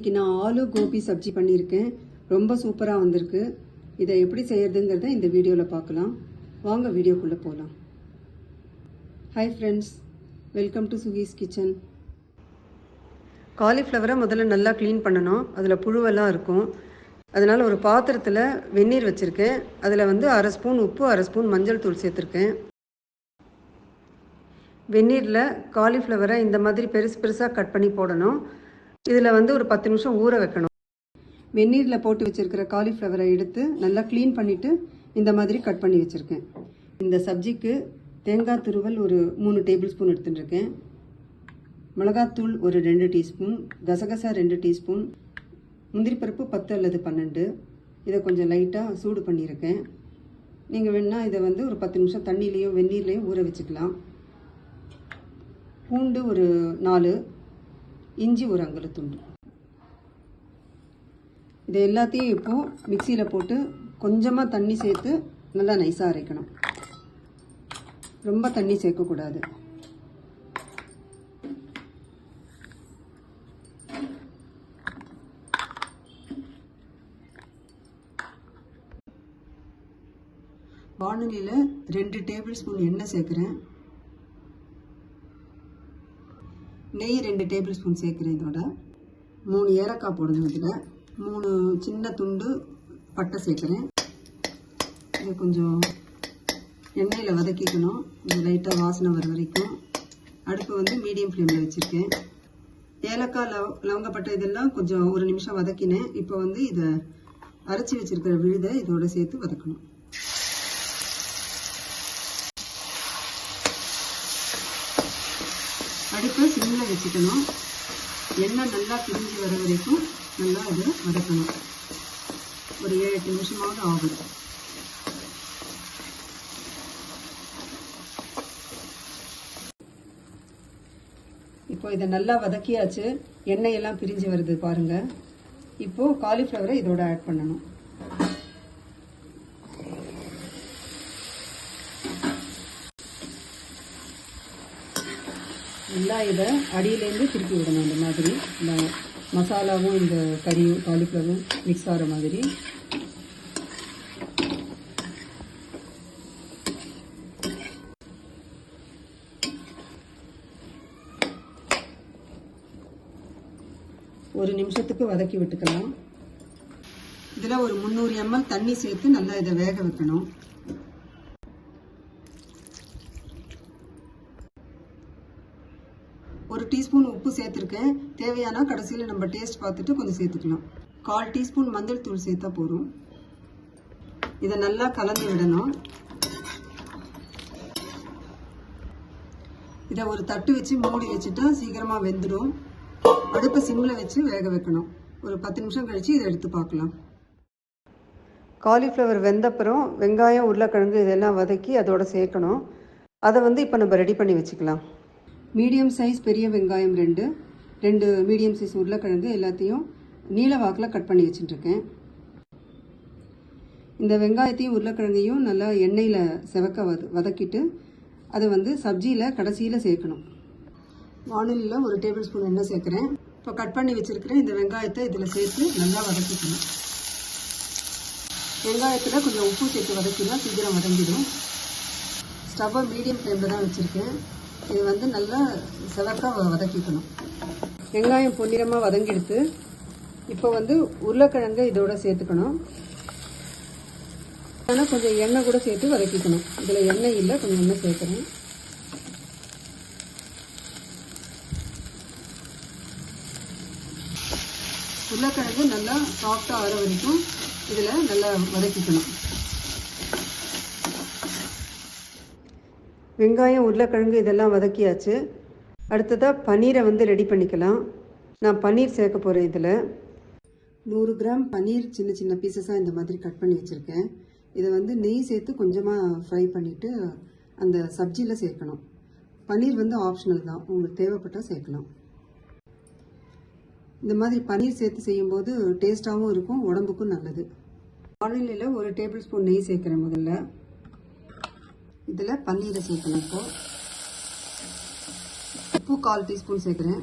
இன்றைக்கி நான் ஆலு கோபி சப்ஜி பண்ணியிருக்கேன். ரொம்ப சூப்பராக வந்திருக்கு. இதை எப்படி செய்யறதுங்கிறத இந்த வீடியோவில் பார்க்கலாம். வாங்க வீடியோக்குள்ளே போகலாம் hi friends welcome to சுகீஸ் kitchen காலிஃப்ளவரை முதல்ல நல்லா க்ளீன் பண்ணணும். அதில் புழுவெல்லாம் இருக்கும். அதனால் ஒரு பாத்திரத்தில் வெந்நீர் வச்சுருக்கேன். அதில் வந்து அரை ஸ்பூன் உப்பு அரை ஸ்பூன் மஞ்சள் தூள் சேர்த்துருக்கேன். வெந்நீரில் காலிஃப்ளவரை இந்த மாதிரி பெருசு பெருசாக கட் பண்ணி போடணும். இதில் வந்து ஒரு பத்து நிமிஷம் ஊற வைக்கணும். வெந்நீரில் போட்டு வச்சுருக்கிற காலிஃப்ளவரை எடுத்து நல்லா க்ளீன் பண்ணிவிட்டு இந்த மாதிரி கட் பண்ணி வச்சுருக்கேன். இந்த சப்ஜிக்கு தேங்காய் துருவல் ஒரு மூணு டேபிள் ஸ்பூன் எடுத்துட்டுருக்கேன். மிளகாத்தூள் ஒரு ரெண்டு டீஸ்பூன் கசகசா ரெண்டு டீஸ்பூன் முந்திரி பருப்பு பத்து அல்லது பன்னெண்டு. இதை கொஞ்சம் லைட்டாக சூடு பண்ணியிருக்கேன். நீங்கள் வேணால் இதை வந்து ஒரு பத்து நிமிஷம் தண்ணியிலையும் வெந்நீர்லேயும் ஊற வச்சுக்கலாம். பூண்டு ஒரு நாலு இஞ்சி ஒரு அங்குல துண்டு. இது எல்லாத்தையும் இப்போது மிக்சியில் போட்டு கொஞ்சமாக தண்ணி சேர்த்து நல்லா நைஸாக அரைக்கணும். ரொம்ப தண்ணி சேர்க்கக்கூடாது வானொலியில் ரெண்டு டேபிள் ஸ்பூன் எண்ணெய் சேர்க்குறேன். நெய் ரெண்டு டேபிள் ஸ்பூன் சேர்க்குறேன் இதோட. மூணு ஏலக்காய் போடணும் இதில். மூணு சின்ன துண்டு பட்டை சேர்க்குறேன். இதை கொஞ்சம் எண்ணெயில் வதக்கிக்கணும். இது லைட்டாக வாசனை வர வரைக்கும். அடுப்பு வந்து மீடியம் ஃப்ளேமில் வச்சுருக்கேன். ஏலக்காய் லவ் லவங்கப்பட்டை இதெல்லாம் கொஞ்சம் ஒரு நிமிஷம் வதக்கினேன். இப்போ வந்து இதை அரைச்சி வச்சுருக்கிற விழுதை இதோட சேர்த்து வதக்கணும். அடுப்பை சிம்மில் வச்சுக்கணும். எண்ணெய் நல்லா பிரிஞ்சு வர வரைக்கும் நல்லா அதை வதக்கணும். ஒரு ஏழு எட்டு நிமிஷமாவது ஆகும் இப்போ இதை நல்லா வதக்கியாச்சு. எண்ணெய் எல்லாம் பிரிஞ்சு வருது பாருங்க. இப்போ காலிஃப்ளவரை இதோட ஆட் பண்ணணும். நல்லா இதை அடியிலேருந்து திருப்பி விடணும் இந்த மாதிரி. இந்த மசாலாவும் இந்த கறியும் காலிஃப்ளவரும் மிக்ஸ் ஆகிற மாதிரி. ஒரு நிமிஷத்துக்கு வதக்கி விட்டுக்கலாம். இதில் ஒரு முந்நூறு எம்எல் தண்ணி சேர்த்து நல்லா இதை வேக வைக்கணும். ஒரு டீஸ்பூன் உப்பு சேர்த்துருக்கேன். தேவையான கடைசியில் நம்ம டேஸ்ட் பார்த்துட்டு கொஞ்சம் சேர்த்துக்கலாம். கால் டீஸ்பூன் மஞ்சள் தூள் சேர்த்தா போதும். இதை நல்லா கலந்து விடணும். இதை ஒரு தட்டு வச்சு மூடி வச்சுட்டா சீக்கிரமாக வெந்துடும். அடுப்பை சிம்மில் வச்சு வேக வைக்கணும். ஒரு பத்து நிமிஷம் கழித்து இதை எடுத்து பார்க்கலாம். காலிஃப்ளவர் வெந்தப்புறம் வெங்காயம் உருளைக்கிழங்கு இதெல்லாம் வதக்கி அதோட சேர்க்கணும். அதை வந்து இப்போ நம்ம ரெடி பண்ணி வச்சுக்கலாம். மீடியம் சைஸ் பெரிய வெங்காயம் ரெண்டு ரெண்டு மீடியம் சைஸ் உருளைக்கிழங்கு எல்லாத்தையும் நீல வாக்கில் கட் பண்ணி வச்சுட்டுருக்கேன். இந்த வெங்காயத்தையும் உருளைக்கிழங்கையும் நல்லா எண்ணெயில் செவக்க வத வதக்கிட்டு அதை வந்து சப்ஜியில் கடைசியில் சேர்க்கணும். வானொலியில் ஒரு டேபிள் ஸ்பூன் எண்ணெய் சேர்க்குறேன். இப்போ கட் பண்ணி வச்சுருக்கிறேன் இந்த வெங்காயத்தை இதில் சேர்த்து நல்லா வதக்கிக்கணும். வெங்காயத்தில் கொஞ்சம் உப்பு சேர்த்து வதக்கினா சீக்கிரம் வதங்கிடும். ஸ்டவ்வை மீடியம் ஃப்ளேமில் தான் வச்சுருக்கேன். இது வந்து நல்லா செவக்காக வதக்கிக்கணும். வெங்காயம் பொன்னிறமாக வதங்கிடுத்து இப்போ வந்து உருளைக்கிழங்கு இதோட சேர்த்துக்கணும். ஆனால் கொஞ்சம் எண்ணெய் கூட சேர்த்து வதக்கிக்கணும். இதில் எண்ணெய் இல்லை கொஞ்சம் எண்ணெய் சேர்த்துக்கணும் உருளைக்கிழங்கு நல்லா சாஃப்டாக வர வரைக்கும் இதில் நல்லா வதக்கிக்கணும். வெங்காயம் உருளைக்கிழங்கு இதெல்லாம் வதக்கியாச்சு. அடுத்ததாக பன்னீரை வந்து ரெடி பண்ணிக்கலாம். நான் பன்னீர் சேர்க்க போகிறேன் இதில். நூறு கிராம் பன்னீர் சின்ன சின்ன பீசஸாக இந்த மாதிரி கட் பண்ணி வச்சுருக்கேன். இதை வந்து நெய் சேர்த்து கொஞ்சமாக ஃப்ரை பண்ணிவிட்டு அந்த சப்ஜியில் சேர்க்கணும். பன்னீர் வந்து ஆப்ஷனல் தான். உங்களுக்கு தேவைப்பட்டால் சேர்க்கலாம். இந்த மாதிரி பன்னீர் சேர்த்து செய்யும்போது டேஸ்ட்டாகவும் இருக்கும் உடம்புக்கும் நல்லது. வானிலையில் ஒரு டேபிள் ஸ்பூன் நெய் சேர்க்குறேன் முதல்ல. இதில் பன்னீரை சேர்க்கணும் இப்போ. உப்பு கால் டீஸ்பூன் சேர்க்குறேன்.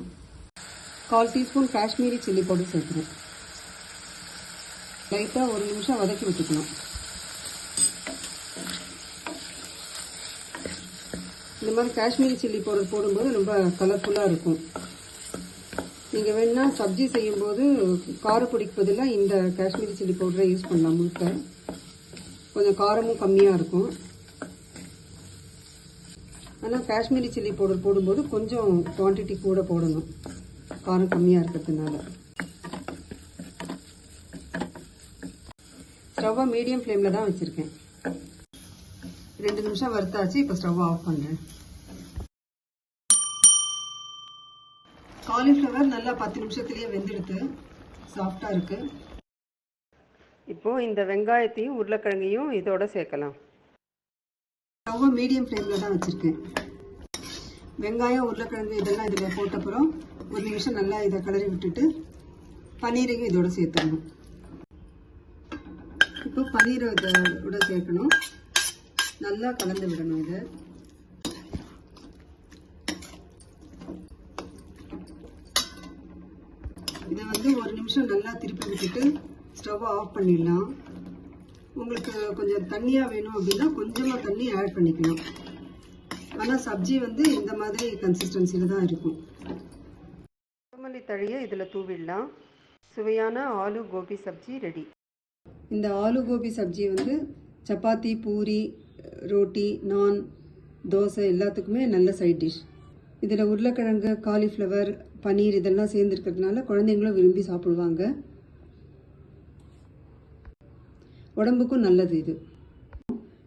கால் டீஸ்பூன் காஷ்மீரி சில்லி பவுடர் சேர்க்குறேன். லைட்டாக ஒரு நிமிஷம் வதக்கி விட்டுக்கணும். இந்த மாதிரி காஷ்மீரி சில்லி பவுடர் போடும்போது ரொம்ப கலர்ஃபுல்லாக இருக்கும். நீங்கள் வேணால் சப்ஜி செய்யும்போது காரப்பொடிக்கு பதிலாக இந்த காஷ்மீரி சில்லி பவுடரை யூஸ் பண்ணலாம் முழுக்க. கொஞ்சம் காரமும் கம்மியாக இருக்கும். ஆனால் காஷ்மீரி சில்லி பவுடர் போடும்போது கொஞ்சம் குவான்டிட்டி கூட போடணும். காரம் கம்மியாக இருக்கிறதுனால. ஸ்டவ்வை மீடியம் ஃப்ளேமில் தான் வச்சுருக்கேன். ரெண்டு நிமிஷம் வறுத்தாச்சு இப்போ ஸ்டவ் ஆஃப் பண்ணுறேன் காலிஃப்ளவர் நல்லா பத்து நிமிஷத்துலேயே வெந்தெடுத்து சாஃப்டாக இருக்குது இப்போது இந்த வெங்காயத்தையும் உருளைக்கிழங்கையும் இதோட சேர்க்கலாம். ஸ்டவ்வை மீடியம் ஃப்ளேமில் தான் வச்சுருக்கேன். வெங்காயம் உருளைக்கிழங்கு இதெல்லாம் இதில் போட்டப்புறம் ஒரு நிமிஷம் நல்லா இதை கிளறி விட்டுட்டு பன்னீரையும் இதோட சேர்த்துக்கணும் இப்போ பன்னீரை இதோட சேர்க்கணும். நல்லா கலந்து விடணும் இதை. இதை வந்து ஒரு நிமிஷம் நல்லா திருப்பி விட்டுட்டு ஸ்டவ்வை ஆஃப் பண்ணிடலாம். உங்களுக்கு கொஞ்சம் தண்ணியாக வேணும் அப்படின்னா கொஞ்சமாக தண்ணி ஆட் பண்ணிக்கலாம் ஆனால் சப்ஜி வந்து இந்த மாதிரி கன்சிஸ்டன்சியில் தான் இருக்கும். கொத்தமல்லி தழியை இதில் தூவிடலாம். சுவையான ஆலு கோபி சப்ஜி ரெடி. இந்த ஆலு கோபி சப்ஜி வந்து சப்பாத்தி பூரி ரோட்டி நான் தோசை எல்லாத்துக்குமே நல்ல சைட் டிஷ் இதில் உருளைக்கிழங்கு காலிஃப்ளவர் பன்னீர் இதெல்லாம் சேர்ந்துருக்கிறதுனால குழந்தைங்களும் விரும்பி சாப்பிடுவாங்க. உடம்புக்கும் நல்லது இது.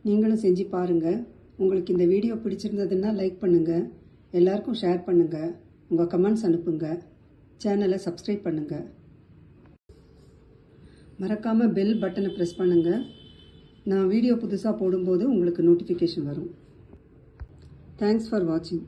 நீங்களும் செஞ்சு பாருங்கள் உங்களுக்கு இந்த வீடியோ பிடிச்சிருந்ததுன்னா லைக் பண்ணுங்கள் எல்லாருக்கும் ஷேர் பண்ணுங்கள் உங்கள் கமெண்ட்ஸ் அனுப்புங்க. சேனலை சப்ஸ்கிரைப் பண்ணுங்கள் மறக்காமல் பெல் பட்டனை ப்ரெஸ் பண்ணுங்கள் நான் வீடியோ புதுசாக போடும்போது உங்களுக்கு நோட்டிஃபிகேஷன் வரும். தேங்க்ஸ் ஃபார் வாட்சிங்